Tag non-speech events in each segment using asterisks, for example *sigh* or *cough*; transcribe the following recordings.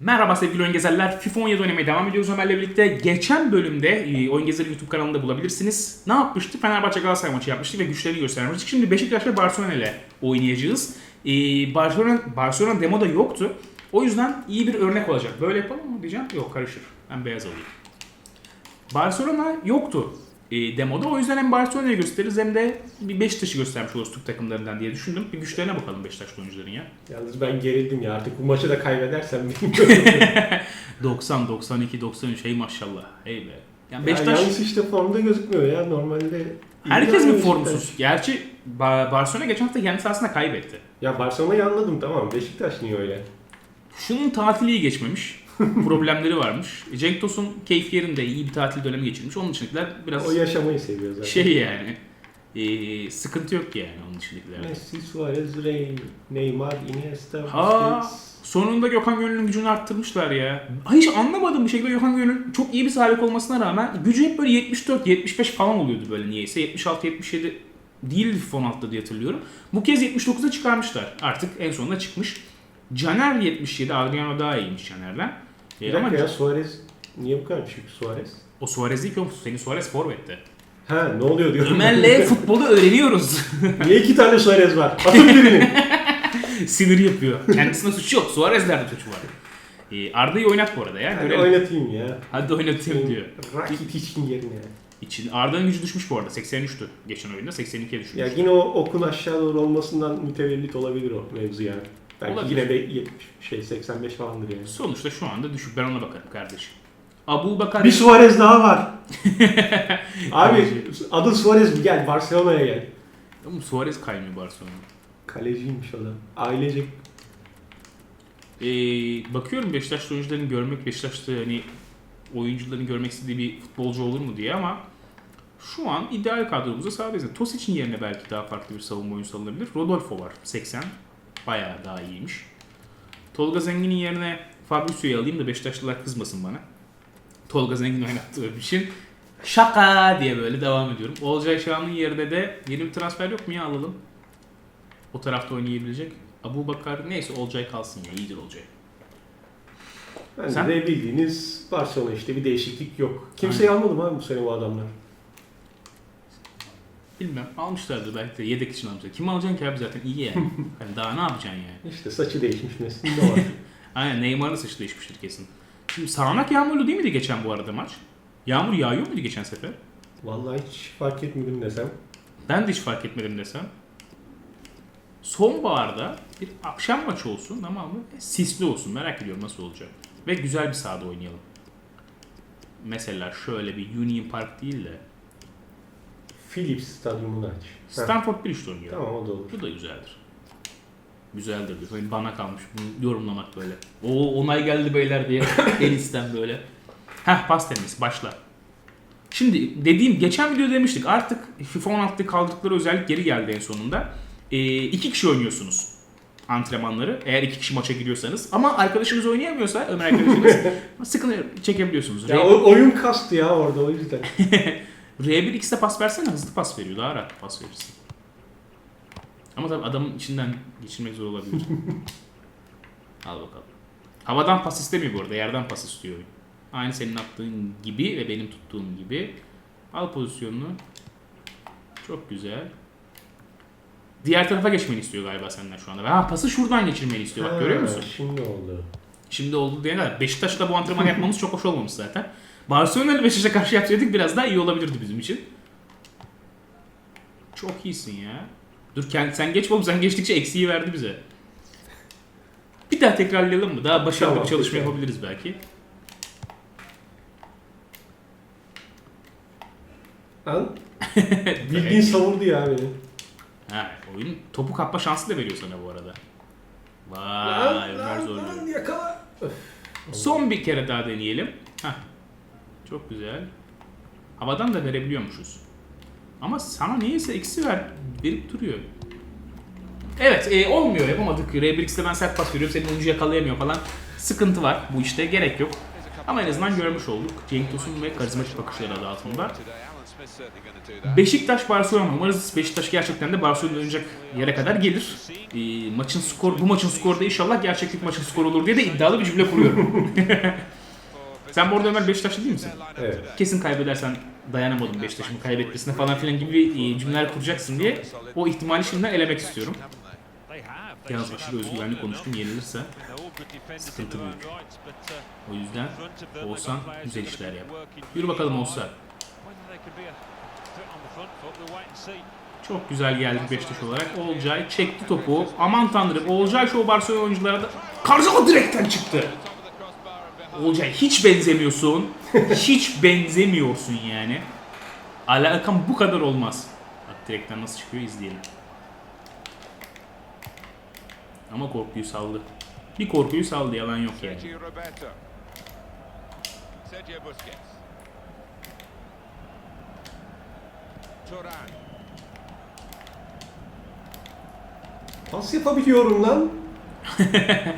Merhaba sevgili oyun gezerler. FIFA 17 oynamaya devam ediyoruz Ömer'le birlikte. Geçen bölümde e, Oyun Gezeri YouTube kanalında bulabilirsiniz. Ne yapmıştık? Fenerbahçe Galatasaray maçı yapmıştık ve güçlerini göstermiştik. Şimdi Beşiktaş ve Barcelona ile oynayacağız. E, Barcelona, Barcelona demoda yoktu. O yüzden iyi bir örnek olacak. Böyle yapalım mı diyeceğim? Yok karışır. Ben beyaz alayım. Barcelona yoktu e, demoda. O yüzden hem Barcelona'yı gösteririz hem de bir Beşiktaş'ı göstermiş oluruz Türk takımlarından diye düşündüm. Bir güçlerine bakalım Beşiktaşlı oyuncuların ya. Yalnız ben gerildim ya artık bu maçı da kaybedersem *laughs* bilmiyorum. 90, 92, 93 hey maşallah. Hey be. Yani ya Beşiktaş yalnız işte formda gözükmüyor ya normalde. herkes mi Beşiktaş. formsuz? Gerçi Ba- Barcelona geçen hafta kendi sahasında kaybetti. Ya Barcelona'yı anladım tamam Beşiktaş niye öyle? Şunun tatili iyi geçmemiş. *laughs* Problemleri varmış. Cenk Tosun keyif yerinde iyi bir tatil dönemi geçirmiş. Onun dışındakiler biraz O yaşamayı seviyor zaten. şey yani. e, sıkıntı yok yani onun dışındakilerde. Messi, Suarez, Rey, Neymar, Iniesta, Ha. Busquets. Sonunda Gökhan Gönül'ün gücünü arttırmışlar ya. Ay Hiç anlamadığım bir şekilde Gökhan Gönül çok iyi bir sahip olmasına rağmen gücü hep böyle 74-75 falan oluyordu böyle niyeyse. 76-77 değildi FIFA 16'da diye hatırlıyorum. Bu kez 79'a çıkarmışlar. Artık en sonunda çıkmış. Caner 77, Adriano daha iyiymiş Caner'den. Bir E, dakika ama ya Suarez niye bu kadar düşük Suarez? o Suarez değil ki oğlum. Senin Suarez forvette. Ha ne oluyor diyorum. Ömer'le *laughs* futbolu öğreniyoruz. *laughs* niye iki tane Suarez var? Atın birini. *laughs* Sinir yapıyor. Kendisine suç yok. Suarez'lerde suçu var. E, Arda'yı oynat bu arada ya. Hadi Görelim. oynatayım ya. Hadi oynatayım diyor. Rakitic'in yerine. İçin Arda'nın gücü düşmüş bu arada. 83'tü geçen oyunda. 82'ye düşmüş. Ya yine o okun aşağı doğru olmasından mütevellit olabilir o mevzu yani. Belki Olabilir. yine de 70 şey 85 falandır yani. Sonuçta şu anda düşük. Ben ona bakarım kardeşim. Abu Bakar... Bir Suarez daha var. *laughs* Abi adı Suarez gel Barcelona'ya gel. Oğlum Suarez kaymıyor Barcelona. Kaleciymiş o da. Ailecek. Ee, bakıyorum Beşiktaşlı oyuncuların görmek, Beşiktaşlı hani oyuncuların görmek istediği bir futbolcu olur mu diye ama şu an ideal kadromuzda sadece Tosic'in yerine belki daha farklı bir savunma oyuncusu alınabilir. Rodolfo var 80. Bayağı daha iyiymiş. Tolga Zengin'in yerine Fabricio'yu alayım da Beşiktaşlılar kızmasın bana. Tolga Zengin oynattığım için şaka diye böyle devam ediyorum. Olcay Şahan'ın yerine de yeni bir transfer yok mu ya alalım. O tarafta oynayabilecek. Abu Bakar neyse Olcay kalsın ya iyidir Olcay. Bence Sen? de bildiğiniz Barcelona işte bir değişiklik yok. Kimseyi almadım abi bu sene bu adamlar. Bilmem almışlardır belki de yedek için almışlar. Kim alacaksın ki abi zaten iyi yani. *laughs* hani daha ne yapacaksın yani. İşte saçı değişmiş Messi'nin de var. *laughs* Aynen Neymar'ın saçı değişmiştir kesin. Şimdi sağanak yağmurlu değil miydi geçen bu arada maç? Yağmur yağıyor muydu geçen sefer? Vallahi hiç fark etmedim desem. Ben de hiç fark etmedim desem. Sonbaharda bir akşam maçı olsun tamam mı? Ve Sisli olsun merak ediyorum nasıl olacak. Ve güzel bir sahada oynayalım. Mesela şöyle bir Union Park değil de Philips stadyumunu aç. Stanford Bridge'de oynayalım. Tamam o da olur. Bu da güzeldir. Güzeldir diyor. Benim bana kalmış bunu yorumlamak böyle. O onay geldi beyler diye *laughs* en isten böyle. Heh pas temiz başla. Şimdi dediğim geçen video demiştik artık FIFA 16'da kaldıkları özellik geri geldi en sonunda. Ee, iki kişi oynuyorsunuz antrenmanları eğer iki kişi maça giriyorsanız ama arkadaşınız oynayamıyorsa Ömer arkadaşınız *laughs* sıkıntı çekebiliyorsunuz. Ya R- o, oyun kastı ya orada o yüzden. *laughs* R1 X'de pas versene hızlı pas veriyor. Daha rahat pas verirsin. Ama tabii adamın içinden geçirmek zor olabilir. *laughs* Al bakalım. Havadan pas istemiyor bu arada. Yerden pas istiyor. Aynı senin attığın gibi ve benim tuttuğum gibi. Al pozisyonunu. Çok güzel. Diğer tarafa geçmeni istiyor galiba senden şu anda. Ha pası şuradan geçirmeni istiyor. Bak görüyor Ha, musun? Şimdi oldu. Şimdi oldu diye kadar. Beşiktaş'ta bu antrenman yapmamız çok hoş olmamış zaten. Barcelona'yla Beşiktaş'a karşı yapsaydık biraz daha iyi olabilirdi bizim için. Çok iyisin ya. Dur sen geç oğlum sen geçtikçe eksiği verdi bize. Bir daha tekrarlayalım mı? Daha başarılı Tamam, bir çalışma peki. yapabiliriz belki. Lan *laughs* bildiğin savurdu ya beni. Ha, oyun topu kapma şansı da veriyor sana bu arada. Lan, Vay Ömer lan, zorluyor. lan, yakala. Son bir kere daha deneyelim. Heh. Çok güzel. Havadan da verebiliyormuşuz. Ama sana niyeyse eksi ver. Verip duruyor. Evet e, olmuyor yapamadık. R1X'de ben sert pas veriyorum. Senin oyuncu yakalayamıyor falan. Sıkıntı var bu işte gerek yok. Ama en azından görmüş olduk. Cenk Tosun ve karizmatik bakışları adı altında. Beşiktaş Barcelona. Umarız Beşiktaş gerçekten de Barcelona oynayacak yere kadar gelir. Ee, maçın skor bu maçın skoru da inşallah gerçeklik maçın skoru olur diye de iddialı bir cümle kuruyorum. *laughs* Sen bu arada Ömer Beşiktaşlı değil misin? Evet. Kesin kaybedersen dayanamadım Beşiktaş'ın kaybetmesine falan filan gibi e, cümleler kuracaksın diye o ihtimali şimdiden elemek istiyorum. Yalnız aşırı özgüvenli konuştum yenilirse sıkıntı büyük. O yüzden Oğuzhan güzel işler yap. Yürü bakalım Oğuzhan. Çok güzel geldik Beşiktaş olarak. Olcay çekti topu. Aman tanrım Olcay şu Barcelona oyunculara da Karzal direkten çıktı. Olcay hiç benzemiyorsun. hiç benzemiyorsun yani. Alakan bu kadar olmaz. Bak direkten nasıl çıkıyor izleyelim. Ama korkuyu saldı. Bir korkuyu saldı yalan yok yani. Sergio Roberto. Sergio Busquets. Turan. Pas yapabiliyorum lan. *laughs*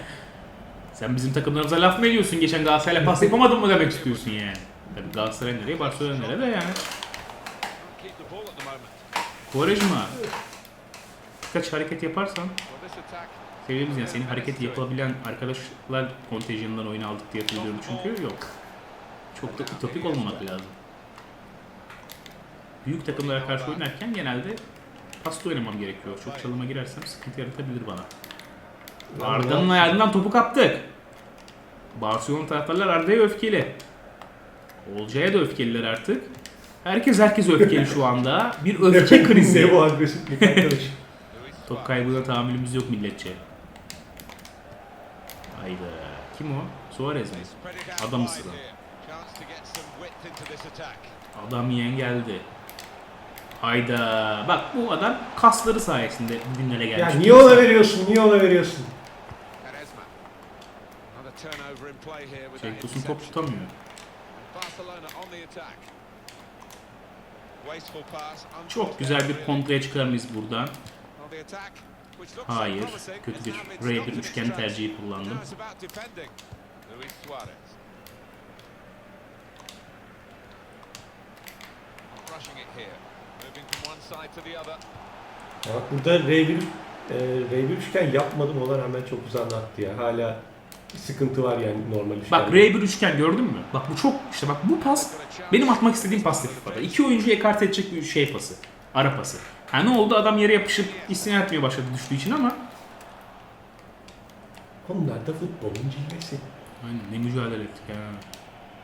Sen bizim takımlarımıza laf mı ediyorsun? Geçen Galatasaray'la pas yapamadın mı demek istiyorsun yani? Tabii Galatasaray nereye, Barcelona nereye de yani. Quaresma. Birkaç hareket yaparsan sevdiğimiz yani senin hareket yapabilen arkadaşlar kontenjanından oyunu aldık diye hatırlıyorum çünkü yok. Çok da ütopik olmamak lazım. Büyük takımlara karşı oynarken genelde paslı oynamam gerekiyor. Çok çalıma girersem sıkıntı yaratabilir bana. Arda'nın ayağından topu kaptık. Barcelona taraftarlar Arda'ya öfkeli. Olcay'a da öfkeliler artık. Herkes herkes öfkeli şu anda. Bir öfke krizi. ne bu agresiflik arkadaş? *laughs* Top kaybına tahammülümüz yok milletçe. Hayda. Kim o? Suarez mi? Adam attack. Adam yiyen geldi. Hayda. Bak bu adam kasları sayesinde bugünlere gelmiş. ya niye ona veriyorsun? Niye ona veriyorsun? Tosun top tutamıyor. Çok güzel bir kontraya çıkar mıyız buradan? Hayır. Kötü bir now been R1 stopped in its üçgen tercihi kullandım. Ya bak burada R1 e, R1 üçgen yapmadım ona rağmen çok uzandı attı ya. Hala sıkıntı var yani normal üçgen. Bak R1 üçgen gördün mü? Bak bu çok işte bak bu pas benim atmak istediğim pas FIFA'da. İki oyuncuyu ekart edecek bir şey pası. Ara pası. Ha ne oldu? Adam yere yapışıp isyan etmeye başladı düştüğü için ama Onlar da futbolun cilvesi. Aynen ne mücadele ettik ya.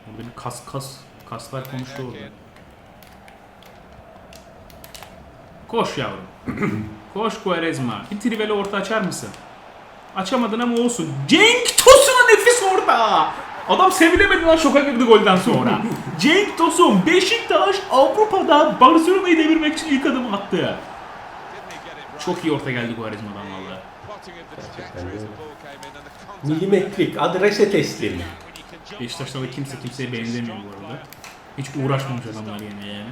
Burada bir kas kas kaslar konuştu orada. Koş yavrum. *clears throat* Koş Quaresma. Bir triveli orta açar mısın? Açamadın ama olsun. Cenk Tosun'a nefis orta. Adam sevilemedi lan şoka girdi golden sonra. *laughs* Cenk Tosun Beşiktaş Avrupa'da Barcelona'yı devirmek için ilk adımı attı. Çok iyi orta geldi valla. And the contact. Milimetrik adrese teslim. Beşiktaş'ta da kimse kimseye benzemiyor bu arada. Hiç uğraşmamış adamlar yine yani.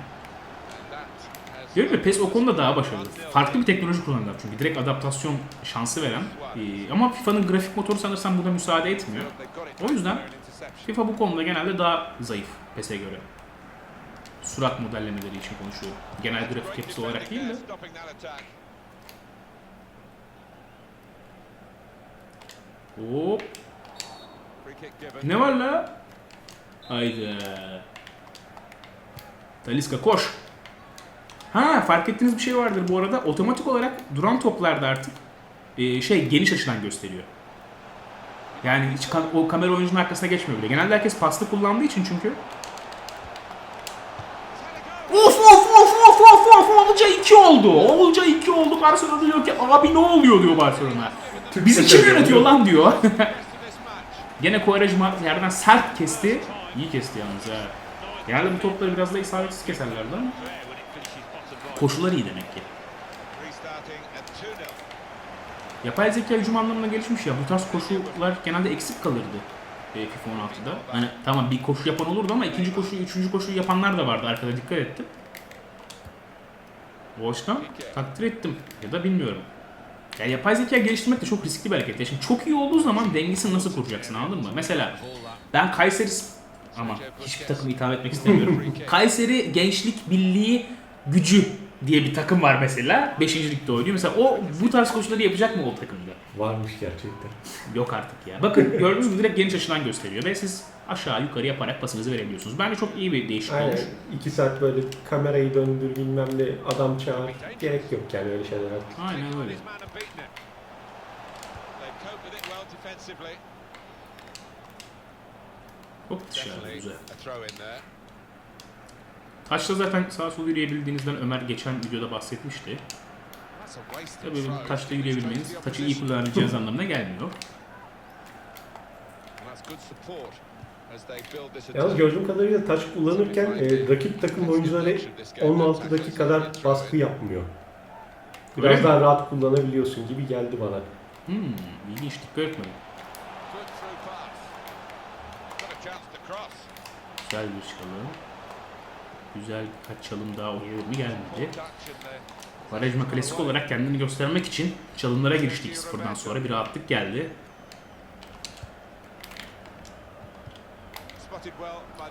Ya PES o konuda daha başarılı. Farklı bir teknoloji kullanıyorlar çünkü direkt adaptasyon şansı veren. Ee, ama FIFA'nın grafik motoru sanırsam buna müsaade etmiyor. O yüzden. FIFA bu konuda genelde daha zayıf PES'e göre. Surat modellemeleri için konuşuyorum. Genel grafik yapısı olarak değil de. Hop. Ne var la? Haydi. Taliska koş. Ha fark ettiğiniz bir şey vardır bu arada. Otomatik olarak duran toplarda artık e, şey geniş açıdan gösteriyor. Yani hiç ka- o kamera oyuncunun arkasına geçmiyor bile. Genelde herkes paslı kullandığı için çünkü. Of of of of of of Olca 2 oldu. Olca 2 oldu. Barcelona diyor ki abi ne oluyor diyor Barcelona. Bizi kim yönetiyor lan diyor. *laughs* Gene Quaresma yerden sert kesti. İyi kesti yalnız ha. Genelde bu topları biraz da isabetsiz keserlerdi ama. Koşular iyi demek ki. Restarting at 2-0. Yapay zeka hücum anlamına gelişmiş ya. Bu tarz koşular genelde eksik kalırdı. e, FIFA 16'da. Hani tamam bir koşu yapan olurdu ama ikinci koşuyu, üçüncü koşuyu yapanlar da vardı. Arkada dikkat ettim. O açıdan takdir ettim. Ya da bilmiyorum. Ya yapay zeka geliştirmek de çok riskli bir hareket. Ya şimdi çok iyi olduğu zaman dengesini nasıl kuracaksın anladın mı? Mesela ben Kayseri Ama hiçbir takımı itham etmek istemiyorum. *laughs* Kayseri Gençlik Birliği Gücü diye bir takım var mesela. 5. ligde oynuyor. Mesela o bu tarz koşulları yapacak mı o takımda? Varmış gerçekten. Yok artık ya. Bakın gördüğünüz gibi direkt geniş açıdan gösteriyor ve siz aşağı yukarı yaparak pasınızı verebiliyorsunuz. Bence çok iyi bir değişiklik Aynen. olmuş. iki saat böyle kamerayı döndür bilmem ne adam çağır. Gerek yok yani öyle şeyler artık. Aynen öyle. His man and Taşla zaten sağa sola yürüyebildiğinizden Ömer geçen videoda bahsetmişti. Tabii taşla yürüyebilmeniz taçı iyi kullanabileceğiniz anlamına gelmiyor. Yalnız gördüğüm kadarıyla taç kullanırken e, rakip takım oyuncuları 16 dakika kadar baskı yapmıyor. Öyle Biraz mi? daha rahat kullanabiliyorsun gibi geldi bana. Hmm, ilginç dikkat etmedim. Good through pass. Güzel birkaç çalım daha. Touch and the Quaresma klasik olarak kendini göstermek için çalımlara giriştik sıfırdan sonra bir rahatlık geldi.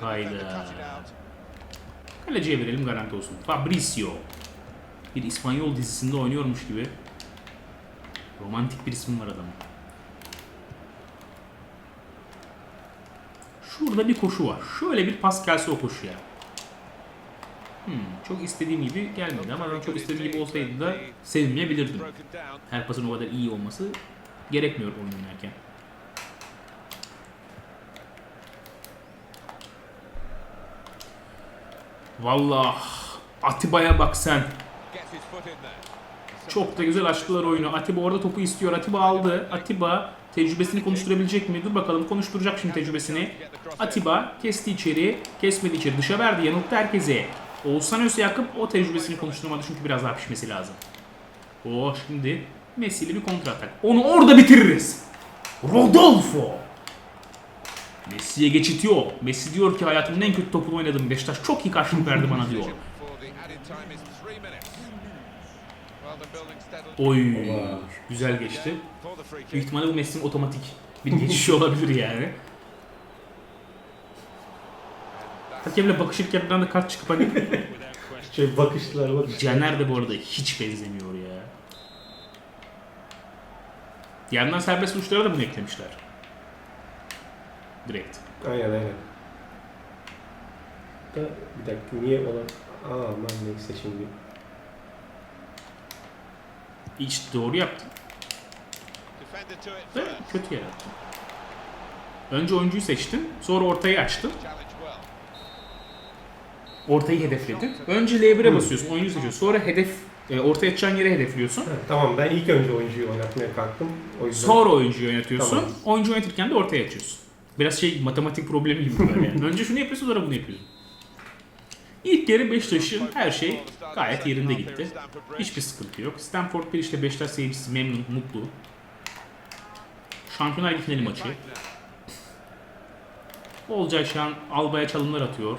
Hayda. Kaleciye verelim garanti olsun. Fabricio. Bir İspanyol dizisinde oynuyormuş gibi. Romantik bir ismi var adamın. Şurada bir koşu var. Şöyle bir pas gelse o koşuya. Çok istediğim gibi gelmedi ama ben çok istediğim gibi olsaydı da sevinmeyebilirdim. Her pasın o kadar iyi olması gerekmiyor oyun oynarken. Vallahi Atiba'ya bak sen. Çok da güzel açtılar oyunu. Atiba orada topu istiyor. Atiba aldı. Atiba tecrübesini konuşturabilecek mi? Dur bakalım konuşturacak şimdi tecrübesini. Atiba kesti içeri, kesmedi içeri, dışa verdi, yanılttı herkese. Oğuzhan Özyakıp o tecrübesini konuşturmadı çünkü biraz daha pişmesi lazım. O şimdi Messi'li bir kontra atak. Onu orada bitiririz. Rodolfo. Messi'ye geçit yok. Messi diyor ki hayatımın en kötü topunu oynadım. Beşiktaş çok iyi karşılık verdi bana diyor. Oy güzel geçti. Büyük ihtimalle bu Messi'nin otomatik bir geçişi *laughs* olabilir yani. Hakemle bakışırken bir anda kart çıkıp hani *laughs* Şey bakışlar bak. Caner de bu arada hiç benzemiyor ya. Bir yandan serbest vuruşlara da bunu eklemişler. Direkt. Aynen aynen. Da, bir dakika niye ona... Aa aman neyse şimdi. Hiç doğru yaptı. Defender to it Da first. kötü yarattı. Önce oyuncuyu seçtin. Sonra ortayı açtın. Ortayı hedefledin. Önce L1'e basıyorsun. Oyuncu seçiyorsun. Sonra hedef e, ortaya açacağın yere hedefliyorsun. Ha, tamam ben ilk önce oyuncuyu oynatmaya kalktım. O yüzden Sonra oyuncuyu yönetiyorsun. Tamam. Oyuncu yönetirken de ortaya açıyorsun. Biraz şey matematik problemi gibi böyle yani. *laughs* Önce şunu yapıyorsun sonra bunu yapıyorsun. İlk yarı Beşiktaş'ın her şey gayet yerinde gitti. Hiçbir sıkıntı yok. Stanford bir işte Beşiktaş seyircisi memnun, mutlu. Şampiyonlar Ligi finali maçı. Olcay şu an Alba'ya çalımlar atıyor.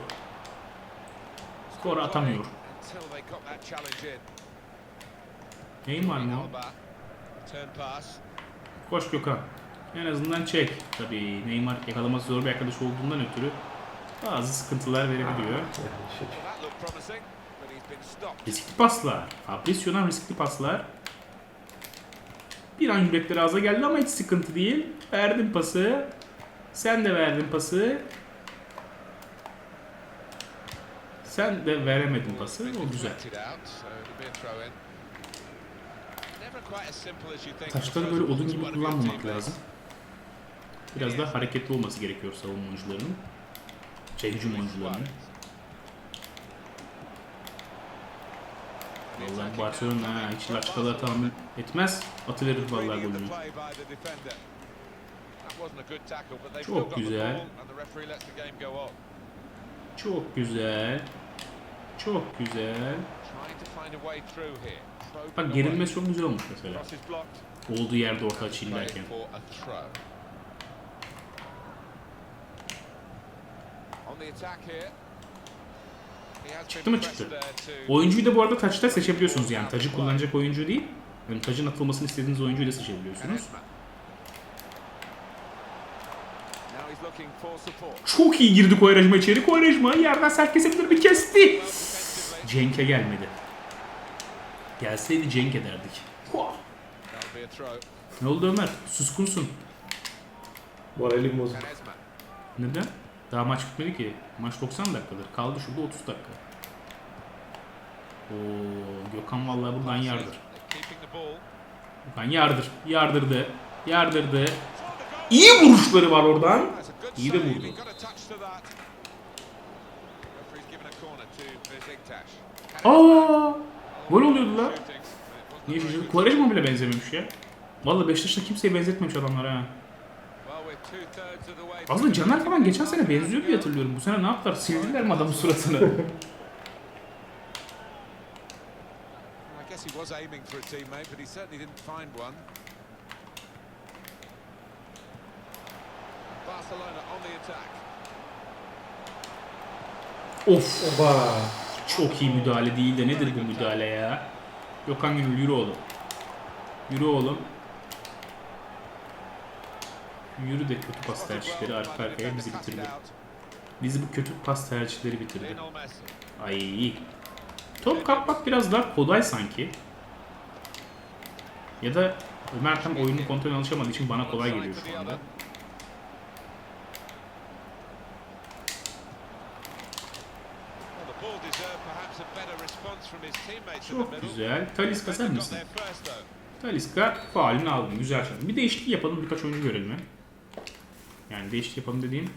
Skor atamıyor. Neyin var mı? Koş Gökhan. En azından çek. Tabii Neymar yakalaması zor bir arkadaş olduğundan ötürü bazı sıkıntılar verebiliyor. Yani şey-. Riskli paslar. Fabricio'dan riskli paslar. Bir an yürekleri ağza geldi ama hiç sıkıntı değil. Verdim pası. Sen de verdin pası. Sen de veremedin pası. O güzel. Taşları böyle odun gibi kullanmamak lazım. Biraz daha hareketli olması gerekiyor savunma oyuncularının. Şey hücum oyuncularının. Vallahi Barcelona hiç laçkalığa tahammül etmez. Atıverir vallahi golünü. Çok güzel. Çok güzel. Çok güzel. Bak gerilmesi çok güzel olmuş mesela. Olduğu yerde orta açayım derken. Çıktı mı çıktı? Oyuncuyu da bu arada taçta seçebiliyorsunuz yani. Tacı kullanacak oyuncu değil. Yani tacın atılmasını istediğiniz oyuncuyu da seçebiliyorsunuz. Çok iyi girdi Koyrejma içeri. Koyrejma yerden sert kesebilir mi? Kesti. Cenk'e gelmedi. Gelseydi Cenk ederdik. Ne oldu Ömer? Suskunsun. Moralim bozuk. Neden? Daha maç bitmedi ki. Maç 90 dakikadır. Kaldı şurada 30 dakika. Oo, Gökhan vallahi buradan yardır. Gökhan yardır. Yardırdı. Yardırdı. İyi vuruşları var oradan. İyi de vurdu. Aa! Gol oluyordu lan. Niye good Quaresma bile benzememiş ya. Vallahi Beşiktaş'ta kimseye benzetmemiş adamlar ha. Aslında Caner falan geçen sene benziyor diye hatırlıyorum. Bu sene ne yaptılar? Sildiler mi adamın suratını? Of! Oba. Çok iyi müdahale değil de nedir bu müdahale ya? Gökhan Gönül yürü oğlum. Yürü oğlum. Yürü de kötü pas tercihleri arka arkaya bizi bitirdi. Bizi bu kötü pas tercihleri bitirdi. Ay. Top kapmak biraz daha kolay sanki. Ya da Ömer tam oyunu kontrol alışamadığı için bana kolay geliyor şu anda. Çok güzel. Talisca sen misin? Talisca faalini aldın. Güzel şey. Bir değişiklik yapalım. Birkaç oyuncu görelim? Yani değişiklik yapalım dediğim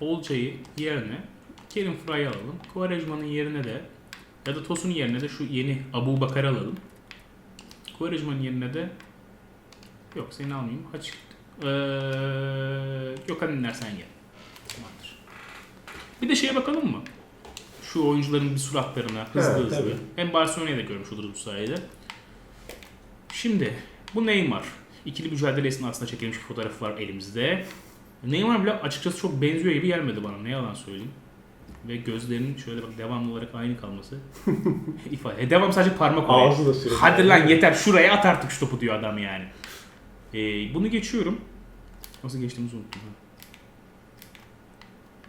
Olcay'ı yerine Kerim Fray'ı alalım. Quaresma'nın yerine de ya da Tosun'un yerine de şu yeni Abu Bakar'ı alalım. Quaresma'nın yerine de yok seni almayayım. Açık. Ee, Gökhan dinlersen gel. Tamamdır. Bir de şeye bakalım mı? Şu oyuncuların bir suratlarına hızlı Evet, hızlı. tabii. Hem Barcelona'yı da görmüş oluruz bu sayede. Şimdi bu Neymar. İkili mücadele esnasında çekilmiş bir fotoğrafı var elimizde. Neymar bile açıkçası çok benziyor gibi gelmedi bana. Ne yalan söyleyeyim. Ve gözlerinin şöyle bak devamlı olarak aynı kalması *laughs* ifade. E, devam sadece parmak oraya. Ağzı da sürekli. Hadi lan yeter şuraya at artık şu topu diyor adam yani. Ee, bunu geçiyorum. Nasıl geçtiğimizi unuttum.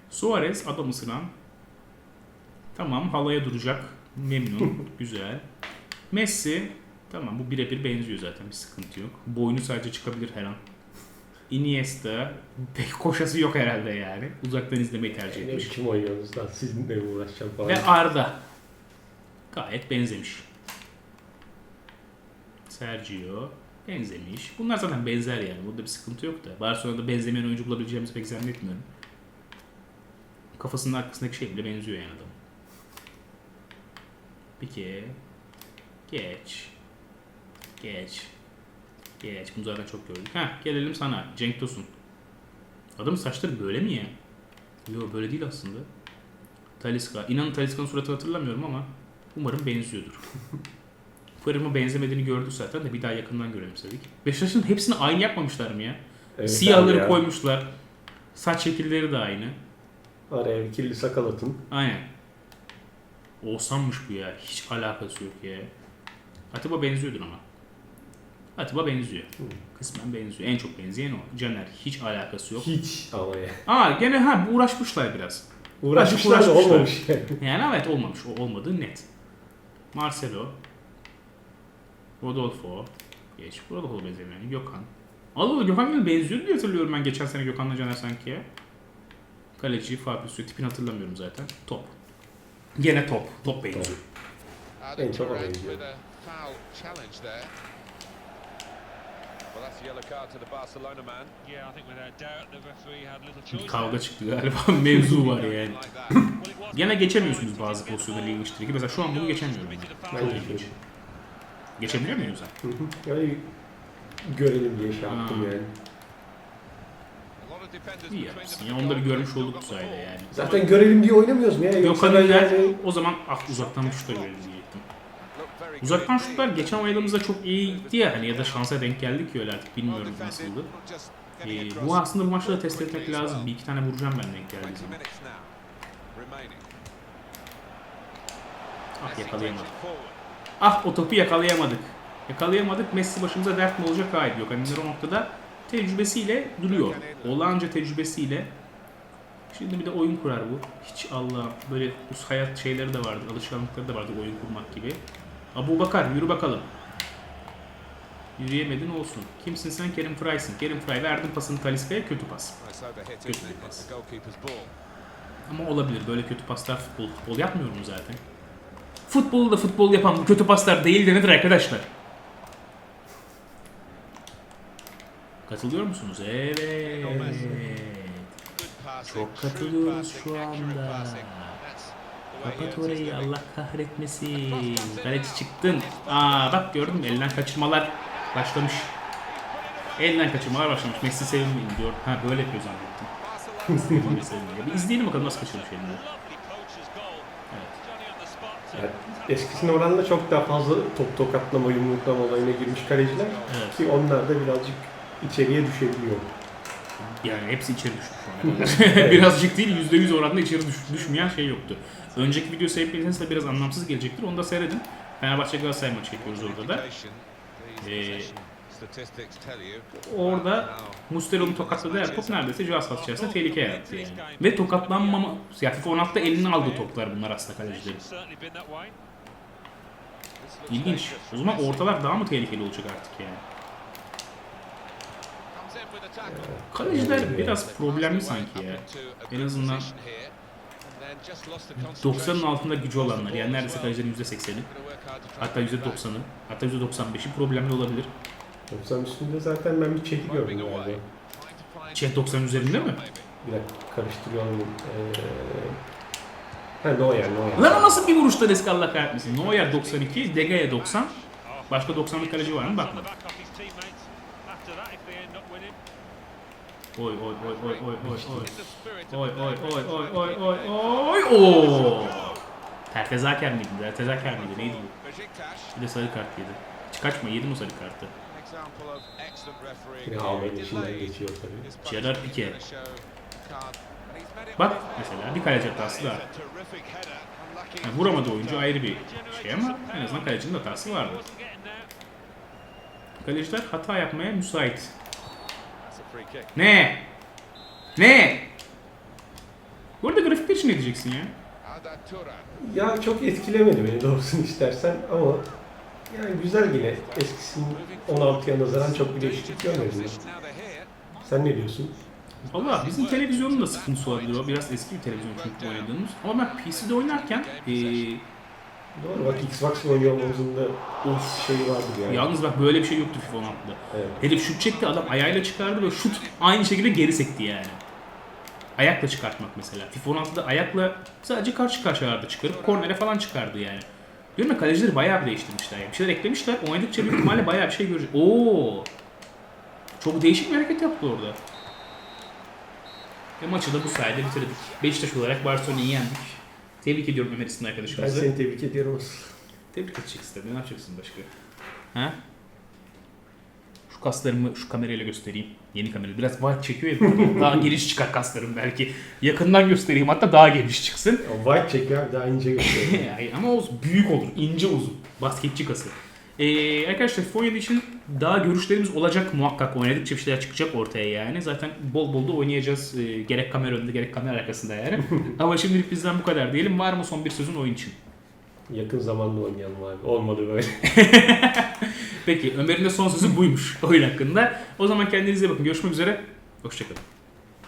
Suarez adam ısıran. Tamam halaya duracak. Memnun. *laughs* Güzel. Messi. Tamam bu birebir benziyor zaten bir sıkıntı yok. Boynu sadece çıkabilir her an. Iniesta pek koşası yok herhalde yani. Uzaktan izlemeyi tercih etmiş. biçim oynuyorsunuz lan sizinle uğraşacağım falan. Ve Arda. Gayet benzemiş. Sergio benzemiş. Bunlar zaten benzer yani. Burada bir sıkıntı yok da. Barcelona'da benzemeyen oyuncu bulabileceğimizi pek zannetmiyorum. Kafasının arkasındaki şey bile benziyor yani adam. Peki. Geç. Geç. Geç. Bunu zaten çok gördük. Heh, gelelim sana. Cenk Tosun. Adamın saçları böyle mi ya? Yok böyle değil aslında. Talisca. İnanın Talisca'nın suratını hatırlamıyorum ama umarım benziyordur. *laughs* Fırımı benzemediğini gördük zaten de bir daha yakından görelim istedik. Beşiktaş'ın hepsini aynı yapmamışlar mı ya? Evet, Siyahları ya. koymuşlar. Saç şekilleri de aynı. Araya bir kirli sakal atın. Aynen. Oğuzhan'mış bu ya. Hiç alakası yok ya. Atiba benziyordur ama. Atiba benziyor. Kısmen benziyor. En çok benzeyen o. Caner hiç alakası yok. Hiç ama ya. Ama gene ha uğraşmışlar biraz. Uğraşmışlar da uğraşmışlar. olmamış yani. Yani evet olmamış. O olmadığı net. Marcelo. Rodolfo. Geç. Rodolfo benzemiyor. yani. Gökhan. Allah Allah Gökhan Gönül benziyor diye hatırlıyorum ben geçen sene Gökhan'la Caner sanki ya. Kaleci Fabrizio tipini hatırlamıyorum zaten. Top. Gene top. Top benziyor. En çok benziyor. with a foul challenge there. Well, that's a yellow card to the Barcelona man. Yeah, I think without doubt the referee had little Bir choice. kavga çıktı galiba. *laughs* Mevzu var yani. *laughs* Gene geçemiyorsunuz bazı pozisyonda. Liga 3'teki. Mesela şu an bunu geçemiyorum. ben. İlginç. Geçebiliyor muyum sen? Hı hı. Yani görelim diye şey yaptım yani. İyi yapmışsın. them Ya and onu da bir görmüş olduk bu sayede yani. Zaten görelim diye oynamıyoruz mu ya? Yoksa Gökhan ben yani... o zaman ah uzaktan şut da görelim diyecektim. Uzaktan şutlar geçen oynadığımızda çok iyi gitti ya hani ya da şansa denk geldik ya öyle artık bilmiyorum nasıldı. Ee, bu aslında bu maçta da test etmek lazım. Bir iki tane vuracağım ben denk geldiği 20 zaman. Ah yakalayamadık. Ah o topu yakalayamadık. Yakalayamadık. Messi başımıza dert mi olacak? Hayır yok. Hani o noktada tecrübesiyle duruyor. Olağanca tecrübesiyle. Şimdi bir de oyun kurar bu. Hiç Allah böyle hayat şeyleri de vardı, alışkanlıkları da vardı oyun kurmak gibi. Abu Bakar yürü bakalım. Yürüyemedin olsun. Kimsin sen? Kerim Fry'sın. Kerim Fry verdin pasını Taliska'ya kötü pas. The goalkeeper's ball. Ama olabilir. Böyle kötü paslar futbol. Futbol yapmıyor mu zaten? Futbolu da futbol yapan bu kötü paslar değil de nedir arkadaşlar? Katılıyor musunuz? Evet. Çok katılıyoruz şu anda. Kapat orayı. Allah kahretmesin. Kaleci çıktın. Aa bak gördün mü elinden kaçırmalar başlamış. Elinden kaçırmalar başlamış. Messi sevinmeyin diyor. Ha böyle yapıyor zannettim. Messi sevinmiyor. Bir izleyelim bakalım nasıl kaçırmış elinden. Yani eskisine oranla çok daha fazla top tokatlama, yumruklama olayına girmiş kaleciler. Evet. Ki onlar da birazcık içeriye düşebiliyor. Yani hepsi içeri düşmüş şu ana *laughs* kadar. *laughs* Birazcık değil %100 oranda içeri düş, düşmeyen şey yoktu. Önceki video seyretmediyseniz de biraz anlamsız gelecektir. Onu da seyredin. Fenerbahçe Galatasaray maçı yapıyoruz orada da. Ee. Orada Now, Muslera'nın tokatladığı her top neredeyse cihaz sahası içerisinde tehlike yarattı yani. Ve tokatlanmama... Ya FIFA 16'da eline aldığı toplar bunlar aslında kalecilerin. İlginç. O zaman ortalar daha mı tehlikeli olacak artık yani? Kaleciler biraz problemli sanki ya. En azından 90'ın altında gücü olanlar yani neredeyse kalecilerin %80'i hatta %90'ı hatta %95'i problemli olabilir. 90 üstünde zaten ben bir çeki gördüm galiba. Çeh 90 üzerinde mi? Bir dakika karıştırıyorum. Ee... Ha Neuer, Neuer. Lan o nasıl bir vuruşta risk Allah kahretmesin. Neuer 92, De Gea 90. Başka 90'lık kaleci var mı? Bakmadım. Oy oy oy oy oy oy oy. Oy oy oy oy oy oy oy ooo. Tertezaker miydi? Tertezaker miydi? Neydi bu? Bir de sarı kart yedi. Kaçma yedim o sarı kartı. Yine He içinden geçiyor tabii. Gerard it Bak mesela bir kaleci hatası daha. Yani vuramadı oyuncu ayrı bir şey ama en azından kalecinin hatası vardı. Kaleciler hata yapmaya müsait. Ne? Ne? Bu arada grafikler için ne diyeceksin ya? Ya çok etkilemedi beni doğrusunu istersen ama yani güzel yine. Eskisinin 16'ya nazaran çok bir değişiklik görmedim ben. Sen ne diyorsun? Valla bizim televizyonun da sıkıntısı olabilir o. Biraz eski bir televizyon çünkü oynadığımız. Ama ben PC'de oynarken eee Doğru bak Xbox oynuyor olmamızın da of şeyi vardır yani. yalnız bak böyle bir şey yoktu FIFA 16'da. Evet. Herif şut çekti adam ayağıyla çıkardı ve şut aynı şekilde geri sekti yani. Ayakla çıkartmak mesela. FIFA 16'da ayakla sadece karşı karşıyalarda çıkarıp kornere falan çıkardı yani. Diyorum ya kalecileri bayağı bir değiştirmişler yani. Bir şeyler eklemişler. Oynadıkça büyük ihtimalle bayağı bir şey görecek. Oo! Çok değişik bir hareket yaptı orada. Ve maçı da bu sayede bitirdik. Beşiktaş olarak Barcelona'yı yendik. Tebrik ediyorum Ömer isimli Ben arkadaşımızı. seni tebrik ediyorum. Tebrik edeceksin tabii. Ne yapacaksın başka? Ha? Şu kaslarımı şu kamerayla göstereyim. Yeni kamera. Biraz wide çekiyor ya. *laughs* daha geniş çıkar kaslarım belki. Yakından göstereyim hatta daha geniş çıksın. O White abi daha ince gösteriyor. *laughs* Yani Ama o büyük olur. ince uzun. Basketçi kası. Ee, arkadaşlar 17 için daha görüşlerimiz olacak muhakkak. Oynadıkça bir şeyler çıkacak ortaya yani. Zaten bol bol da oynayacağız. Ee, gerek kamera önünde gerek kamera arkasında yani. *laughs* Ama şimdilik bizden bu kadar diyelim. Var mı son bir sözün oyun için? Yakın zamanda oynayalım abi. Olmadı böyle. *laughs* Peki Ömer'in de son sözü buymuş oyun hakkında. O zaman kendinize bakın. Görüşmek üzere. Hoşçakalın.